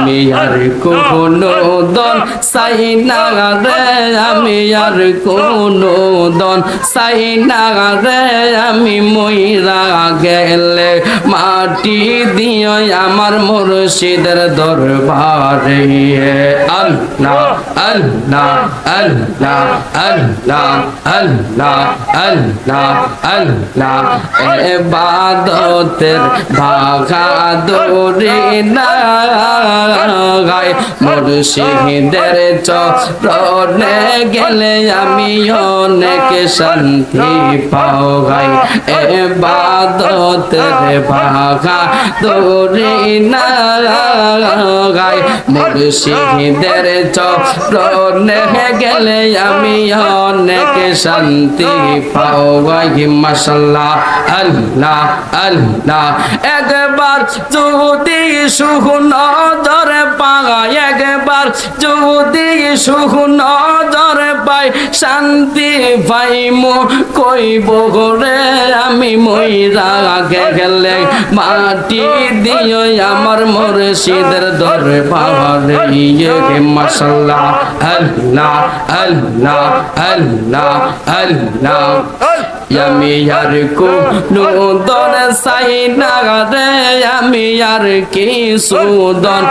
আমি সাই না রে সাই না রে, আমি মইরা গেলে মাটি আমার মুর্শিদের দরবারে। আল্লাহ আল্লাহ আল্লাহ আল্লাহ আল্লাহ আল্লাহ আল্লাহ। এবাদতের ভাগাদুরি না গায়। মুর্শিদের চরণে গেলে আমি অনেক শান্তি পাও গাই এবাদতের ভাগাদুরি না গায়। মুর্শিদের চরণে গেলে আমি অনেক শান্তি পাও গাই মাসাল্লাহ আল্লাহ আল্লাহ। একবার যদি পাই একবার যদি সুনজর পাই, শান্তি পাই মো কইব রে আমি মইরা গেলে মাটি দিও আমার মুর্শিদের দরবারে ইয়ে মাসাল্লাহ আল্লাহ আল্লাহ আল্লাহ আল্লাহ আমি আর কোনো দর সাই না রে, আমি আর কি সুদন